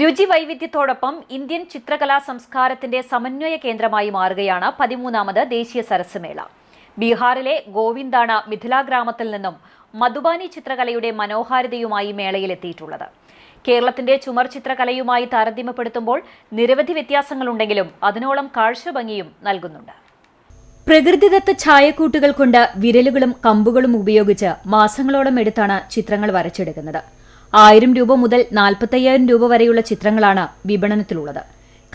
രുചി വൈവിധ്യത്തോടൊപ്പം ഇന്ത്യൻ ചിത്രകലാ സംസ്കാരത്തിന്റെ സമന്വയ കേന്ദ്രമായി മാറുകയാണ് പതിമൂന്നാമത് ദേശീയ സരസ് മേള. ബീഹാറിലെ ഗോവിന്ദാണ് മിഥില ഗ്രാമത്തിൽ നിന്നും മധുബാനി ചിത്രകലയുടെ മനോഹാരിതയുമായി മേളയിലെത്തിയിട്ടുള്ളത്. കേരളത്തിന്റെ ചുമർ ചിത്രകലയുമായി താരതമ്യപ്പെടുത്തുമ്പോൾ നിരവധി വ്യത്യാസങ്ങളുണ്ടെങ്കിലും അതിനോളം കാഴ്ചഭംഗിയും നൽകുന്നുണ്ട്. പ്രകൃതിദത്ത ഛായക്കൂട്ടുകൾ കൊണ്ട് വിരലുകളും കമ്പുകളും ഉപയോഗിച്ച് മാസങ്ങളോളം എടുത്താണ് ചിത്രങ്ങൾ വരച്ചെടുക്കുന്നത്. ആയിരം രൂപ മുതൽ നാൽപ്പത്തയ്യായിരം രൂപ വരെയുള്ള ചിത്രങ്ങളാണ് വിപണനത്തിലുള്ളത്.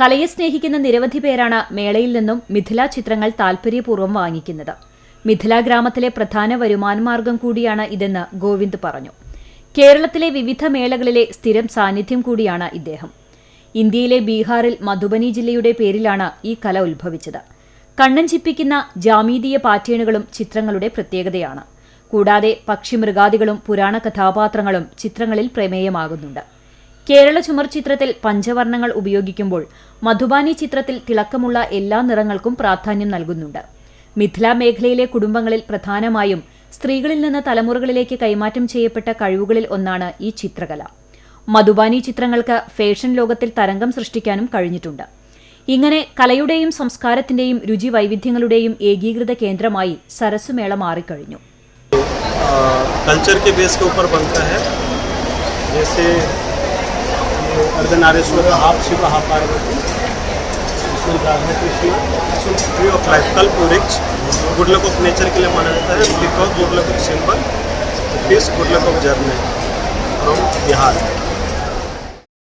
കലയെ സ്നേഹിക്കുന്ന നിരവധി പേരാണ് മേളയിൽ നിന്നും മിഥില ചിത്രങ്ങൾ താൽപര്യപൂർവം വാങ്ങിക്കുന്നത്. മിഥില ഗ്രാമത്തിലെ പ്രധാന വരുമാനമാർഗം കൂടിയാണ് ഇതെന്ന് ഗോവിന്ദ് പറഞ്ഞു. കേരളത്തിലെ വിവിധ മേളകളിലെ സ്ഥിരം സാന്നിധ്യം കൂടിയാണ് ഇദ്ദേഹം. ഇന്ത്യയിലെ ബീഹാറിൽ മധുബനി ജില്ലയുടെ പേരിലാണ് ഈ കല ഉത്ഭവിച്ചത്. കണ്ണൻ ചിപ്പിക്കുന്ന ജാമീതീയ പാറ്റേണുകളും ചിത്രങ്ങളുടെ പ്രത്യേകതയാണ്. കൂടാതെ പക്ഷിമൃഗാദികളും പുരാണ കഥാപാത്രങ്ങളും ചിത്രങ്ങളിൽ പ്രമേയമാകുന്നുണ്ട്. കേരള ചുമർ ചിത്രത്തിൽ പഞ്ചവർണങ്ങൾ ഉപയോഗിക്കുമ്പോൾ മധുബാനി ചിത്രത്തിൽ തിളക്കമുള്ള എല്ലാ നിറങ്ങൾക്കും പ്രാധാന്യം നൽകുന്നുണ്ട്. മിഥില മേഖലയിലെ കുടുംബങ്ങളിൽ പ്രധാനമായും സ്ത്രീകളിൽ നിന്ന് തലമുറകളിലേക്ക് കൈമാറ്റം ചെയ്യപ്പെട്ട കഴിവുകളിൽ ഒന്നാണ് ഈ ചിത്രകല. മധുബാനി ചിത്രങ്ങൾക്ക് ഫാഷൻ ലോകത്തിൽ തരംഗം സൃഷ്ടിക്കാനും കഴിഞ്ഞിട്ടുണ്ട്. ഇങ്ങനെ കലയുടെയും സംസ്കാരത്തിന്റെയും രുചി വൈവിധ്യങ്ങളുടെയും ഏകീകൃത കേന്ദ്രമായി സരസുമേള മാറിക്കഴിഞ്ഞു. कल्चर के बेस के ऊपर बनता है। जैसे अर्धनारेश्वर का half Shiv half Parvati of life वृक्ष गुड लक ऑफ़ नेचर के लिए माना जाता है because good luck of simple fish good luck of journey from Bihar.